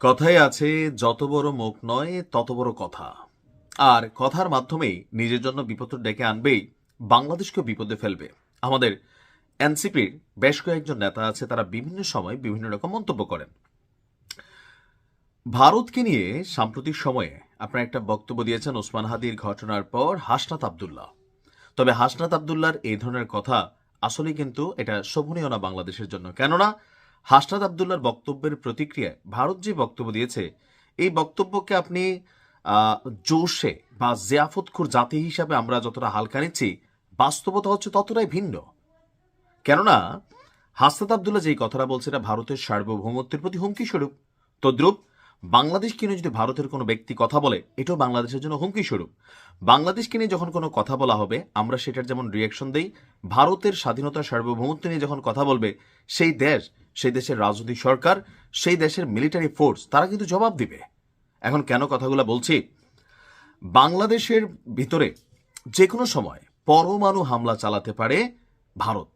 কথায় আছে, যত বড় মুখ নয়, তত বড় কথা। আর কথার মাধ্যমেই নিজের জন্য বিপদ ডেকে আনবেই বাংলাদেশকে বিপদে ফেলবে। আমাদের এনসিপির বেশ কয়েকজন নেতা আছে, তারা বিভিন্ন সময় বিভিন্ন রকম মন্তব্য করেন। ভারতকে নিয়ে সাম্প্রতিক সময়ে আপনার একটা বক্তব্য দিয়েছেন ওসমান হাদির ঘটনার পর, হাসনাত আবদুল্লাহ। তবে হাসনাত আবদুল্লাহর এই ধরনের কথা আসলে কিন্তু এটা শোভনীয় না বাংলাদেশের জন্য। কেননা হাসনাত আবদুল্লাহর বক্তব্যের প্রতিক্রিয়ায় ভারত যে বক্তব্য দিয়েছে, এই বক্তব্যকে আপনি জোশে বা জিয়াফতখুর জাতি হিসাবে আমরা যতটা হালকা নিচ্ছি, বাস্তবতা হচ্ছে ততটাই ভিন্ন। কেননা, হাসনাত আবদুল্লাহ যেই কথাটা বলছে এটা ভারতের সার্বভৌমত্বের প্রতি হুমকি স্বরূপ। তদ্রুপ বাংলাদেশকে নিয়ে যদি ভারতের কোনো ব্যক্তি কথা বলে, এটাও বাংলাদেশের জন্য হুমকি স্বরূপ। বাংলাদেশকে নিয়ে যখন কোনো কথা বলা হবে, আমরা সেটার যেমন রিয়াকশন দেই, ভারতের স্বাধীনতা সার্বভৌমত্ব নিয়ে যখন কথা বলবে, সেই দেশ সেই দেশের রাজনৈতিক সরকার, সেই দেশের মিলিটারি ফোর্স তারা কিন্তু জবাব দিবে। এখন কেন কথাগুলো বলছি? বাংলাদেশের ভিতরে যে কোনো সময় পরমাণু হামলা চালাতে পারে ভারত।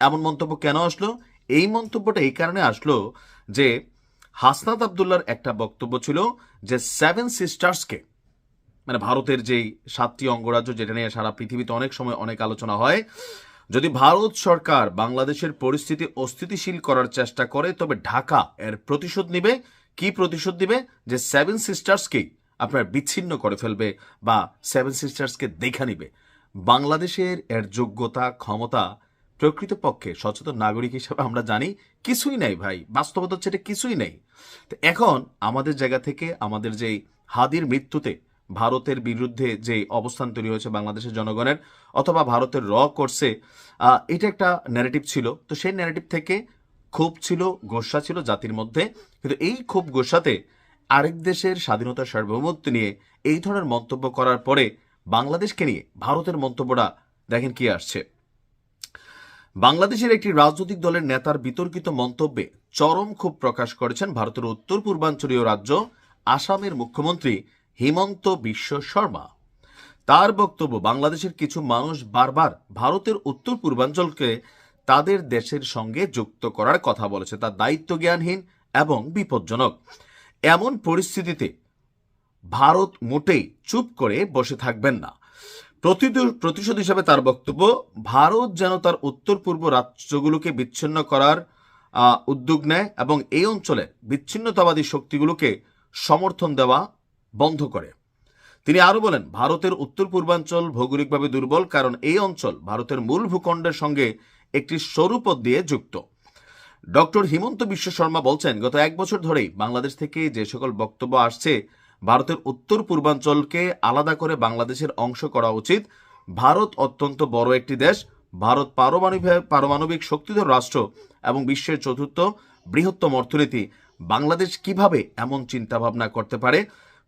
এমন মন্তব্য কেন আসলো? এই মন্তব্যটা এই কারণে আসলো যে হাসনাত আবদুল্লার একটা বক্তব্য ছিল যে সেভেন সিস্টার্সকে মানে ভারতের যেই সাতটি অঙ্গরাজ্য যেটা নিয়ে সারা পৃথিবীতে অনেক সময় অনেক আলোচনা হয় যদি ভারত সরকার বাংলাদেশের পরিস্থিতি অস্থিতিশীল করার চেষ্টা করে, তবে ঢাকা এর প্রতিশোধ নিবে। কি প্রতিশোধ দিবে যে সেভেন সিস্টার্সকেই আপনার বিচ্ছিন্ন করে ফেলবে বা সেভেন সিস্টার্সকে দেখা নিবে। বাংলাদেশের এর যোগ্যতা, ক্ষমতা প্রকৃতপক্ষে সচেতন নাগরিক হিসেবে আমরা জানি, কিছুই নাই ভাই। বাস্তবতা হচ্ছে এটা কিছুই নেই। তো এখন আমাদের জায়গা থেকে আমাদের যেই হাদির মৃত্যুতে ভারতের বিরুদ্ধে যে অবস্থান তৈরি হয়েছে বাংলাদেশের জনগণের অথবা ভারতের র করছে এটা একটা ন্যারেটিভ ছিল। তো সেই ন্যারেটিভ থেকে ক্ষোভ ছিল, গোসা ছিল জাতির মধ্যে। কিন্তু এই ক্ষোভ গোসাতে আরেক দেশের স্বাধীনতা সার্বভৌমত্ব নিয়ে এই ধরনের মন্তব্য করার পরে বাংলাদেশকে নিয়ে ভারতের মন্তব্যটা দেখেন কি আসছে। বাংলাদেশের একটি রাজনৈতিক দলের নেতার বিতর্কিত মন্তব্যে চরম ক্ষোভ প্রকাশ করেছেন ভারতের উত্তর পূর্বাঞ্চলীয় রাজ্য আসামের মুখ্যমন্ত্রী হিমন্ত বিশ্ব শর্মা। তার বক্তব্য, বাংলাদেশের কিছু মানুষ বারবার ভারতের উত্তর পূর্বাঞ্চলকে তাদের দেশের সঙ্গে যুক্ত করার কথা বলেছে। তা দায়িত্ব জ্ঞানহীন এবং বিপজ্জনক। এমন পরিস্থিতিতে ভারত মোটেই চুপ করে বসে থাকবেন না। প্রতিশোধ হিসাবে তার বক্তব্য, ভারত যেন তার উত্তর পূর্ব রাজ্যগুলোকে বিচ্ছিন্ন করার উদ্যোগ নেয় এবং এই অঞ্চলে বিচ্ছিন্নতাবাদী শক্তিগুলোকে সমর্থন দেওয়া বন্ধ করে। তিনি আরও বলেন, ভারতের উত্তর পূর্বাঞ্চল ভৌগোলিকভাবে দুর্বল কারণ এই অঞ্চল ভারতের মূল ভূখণ্ডের সঙ্গে একটি সরু পথ দিয়ে যুক্ত। ডক্টর হিমন্ত বিশ্ব শর্মা বলছেন, গত এক বছর ধরেই বাংলাদেশ থেকে যে সকল বক্তব্য আসছে, ভারতের উত্তর পূর্বাঞ্চলকে আলাদা করে বাংলাদেশের অংশ করা উচিত। ভারত অত্যন্ত বড় একটি দেশ, ভারত পারমাণবিক পারমাণবিক শক্তিধর রাষ্ট্র এবং বিশ্বের চতুর্থ বৃহত্তম অর্থনীতি। বাংলাদেশ কীভাবে এমন চিন্তাভাবনা করতে পারে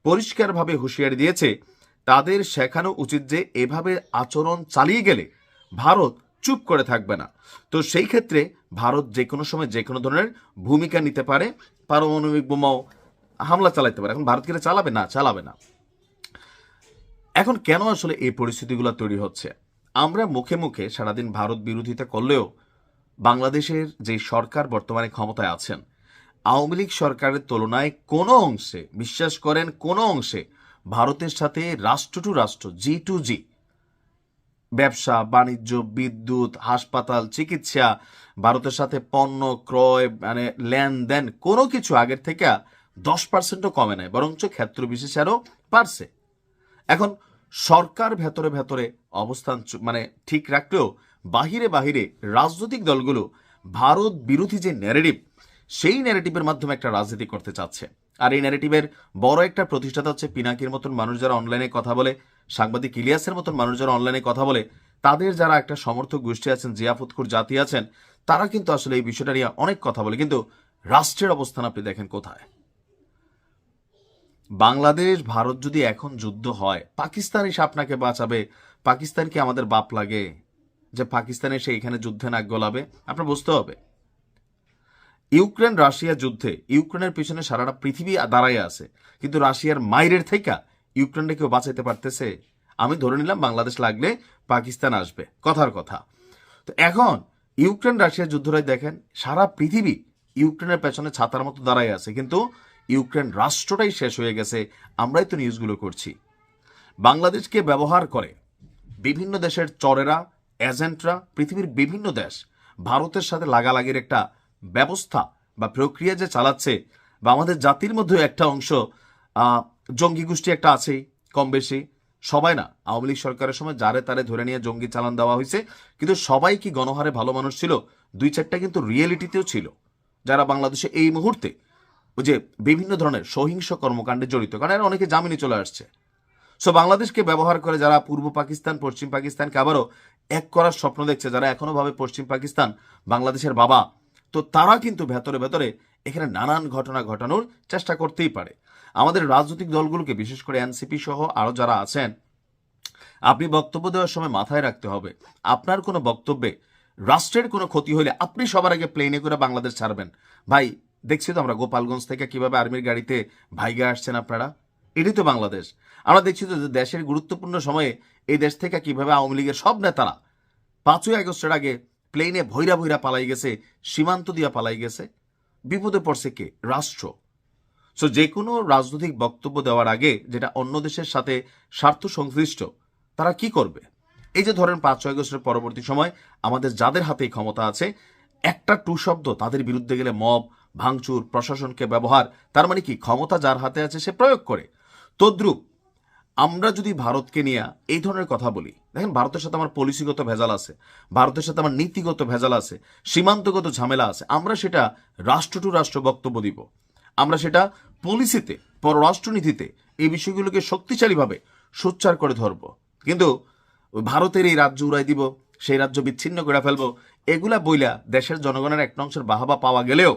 পরিষ্কারভাবে হুঁশিয়ারি দিয়েছে, তাদের শেখানো উচিত যে এভাবে আচরণ চালিয়ে গেলে ভারত চুপ করে থাকবে না। তো সেই ক্ষেত্রে ভারত যে কোনো সময় যে কোনো ধরনের ভূমিকা নিতে পারে। পারমাণবিক বোমাও হামলা চালাতে পারে। এখন ভারত কি এটা চালাবে? না চালাবে না। এখন কেন আসলে এই পরিস্থিতিগুলো তৈরি হচ্ছে? আমরা মুখে মুখে সারাদিন ভারত বিরোধিতা করলেও বাংলাদেশের যে সরকার বর্তমানে ক্ষমতায় আছেন আওয়ামী লীগ সরকারের তুলনায় কোনো অংশে, বিশ্বাস করেন কোনো অংশে ভারতের সাথে রাষ্ট্র টু রাষ্ট্র, জি টু জি, ব্যবসা, বাণিজ্য, বিদ্যুৎ, হাসপাতাল, চিকিৎসা, ভারতের সাথে পণ্য, ক্রয় মানে লেনদেন, কোনো কিছু আগের থেকে দশ পার্সেন্টও কমে নেয় বরঞ্চ ক্ষেত্র বিশেষে আরও পারছে এখন সরকার ভেতরে ভেতরে অবস্থান মানে ঠিক রাখলেও বাহিরে বাহিরে রাজনৈতিক দলগুলো ভারত বিরোধী যে ন্যারেটিভ সেই ন্যারেটিভের মাধ্যমে একটা রাজনীতি করতে চাচ্ছে। আর এই ন্যারেটিভের বড় একটা প্রতিষ্ঠাতা হচ্ছে পিনাকির মতন মানুষ যারা অনলাইনে কথা বলে, সাংবাদিক ইলিয়াসের মতন মানুষ যারা অনলাইনে কথা বলে, তাদের যারা একটা সমর্থক গোষ্ঠী আছেন জিয়াফতখুর জাতি আছেন, তারা কিন্তু আসলে এই বিষয়টা নিয়ে অনেক কথা বলে। কিন্তু রাষ্ট্রের অবস্থান আপনি দেখেন কোথায়? বাংলাদেশ, ভারত যদি এখন যুদ্ধ হয়, পাকিস্তান এসে আপনাকে বাঁচাবে পাকিস্তান কি আমাদের বাপ লাগে, যে পাকিস্তান এসে এখানে যুদ্ধে নাক গলাবে, আপনার বুঝতে হবে। ইউক্রেন রাশিয়া যুদ্ধে, ইউক্রেনের পিছনে সারাটা পৃথিবী দাঁড়ায় আছে। কিন্তু রাশিয়ার মাইরের থেকে ইউক্রেনকে কেউ বাঁচাইতে পারতেছে? আমি ধরে নিলাম বাংলাদেশ লাগলে পাকিস্তান আসবে। কথার কথা। তো এখন ইউক্রেন রাশিয়া যুদ্ধটাই দেখেন, সারা পৃথিবী ইউক্রেনের পেছনে ছাতার মতো দাঁড়ায় আছে। কিন্তু ইউক্রেন রাষ্ট্রটাই শেষ হয়ে গেছে। আমরাই তো নিউজগুলো করছি। বাংলাদেশকে ব্যবহার করে বিভিন্ন দেশের চরেরা, এজেন্টরা, পৃথিবীর বিভিন্ন দেশ, ভারতের সাথে লাগালাগির একটা ব্যবস্থা বা প্রক্রিয়া যে চালাচ্ছে বা আমাদের জাতির মধ্যে একটা অংশ জঙ্গি গোষ্ঠী একটা আছেই কম বেশি। সবাই না, আওয়ামী লীগ সরকারের সময় যারে তারে ধরে নিয়ে জঙ্গি চালান দেওয়া হয়েছে। কিন্তু সবাই কি গণহারে ভালো মানুষ ছিল? দুই চারটা কিন্তু রিয়েলিটিতেও ছিল। যারা বাংলাদেশে এই মুহূর্তে ওই যে বিভিন্ন ধরনের সহিংস কর্মকাণ্ডে জড়িত, কারণ এরা অনেকে জামিনে চলে আসছে। সো বাংলাদেশকে ব্যবহার করে যারা পূর্ব পাকিস্তান, পশ্চিম পাকিস্তানকে আবারও এক করার স্বপ্ন দেখছে, যারা এখনও ভাবে পশ্চিম পাকিস্তান বাংলাদেশের বাবা তো তারা কিন্তু ভেতরে ভেতরে এখানে নানান ঘটনা ঘটানোর চেষ্টা করতেই পারে। আমাদের রাজনৈতিক দলগুলোকে, বিশেষ করে এনসিপি সহ আরও যারা আছেন, আপনি বক্তব্য দেওয়ার সময় মাথায় রাখতে হবে, আপনার কোনো বক্তব্যে রাষ্ট্রের কোনো ক্ষতি হলে আপনি সবার আগে প্লেনে করে বাংলাদেশ ছাড়বেন। ভাই, দেখছি তো আমরা গোপালগঞ্জ থেকে কীভাবে আর্মির গাড়িতে ভাইগা আসছেন আপনারা? এটাই তো বাংলাদেশ। আমরা দেখছি তো যে দেশের গুরুত্বপূর্ণ সময়ে এই দেশ থেকে কীভাবে আওয়ামী লীগের সব নেতারা পাঁচই আগস্টের আগে প্লেনে ভৈরা ভৈরা পালাই গেছে, সীমান্ত দিয়া পালাই গেছে। বিপদে পড়ছে কে? রাষ্ট্র। সো যে কোনো রাজনৈতিক বক্তব্য দেওয়ার আগে যেটা অন্য দেশের সাথে স্বার্থ সংশ্লিষ্ট, তারা কি করবে? এই যে ধরেন পাঁচ ছয় আগস্টের পরবর্তী সময় আমাদের যাদের হাতেই ক্ষমতা আছে, একটা টু শব্দ তাদের বিরুদ্ধে গেলে মব, ভাঙচুর, প্রশাসনকে ব্যবহার, তার মানে কি ক্ষমতা যার হাতে আছে সে প্রয়োগ করে। তদ্রুপ আমরা যদি ভারতকে নিয়ে এই ধরনের কথা বলি, দেখেন ভারতের সাথে আমার পলিসিগত ভেজাল আছে, ভারতের সাথে আমার নীতিগত ভেজাল আছে, সীমান্তগত ঝামেলা আছে, আমরা সেটা রাষ্ট্র টু রাষ্ট্র বক্তব্য দিব। আমরা সেটা পলিসিতে পররাষ্ট্রনীতিতে এই বিষয়গুলোকে শক্তিশালীভাবে সোচ্চার করে ধরব। কিন্তু ভারতের এই রাজ্য উড়াই দিব, সেই রাজ্য বিচ্ছিন্ন করে ফেলব, এগুলা বইলা দেশের জনগণের এক অংশের বাহাবা পাওয়া গেলেও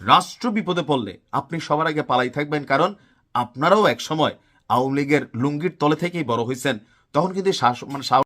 রাষ্ট্র বিপদে পড়লে আপনি সবার আগে পালাই থাকবেন, কারণ আপনারাও এক সময় আওয়ামী লীগের লুঙ্গির তলে থেকেই বড় হয়েছেন। তখন কিন্তু মানে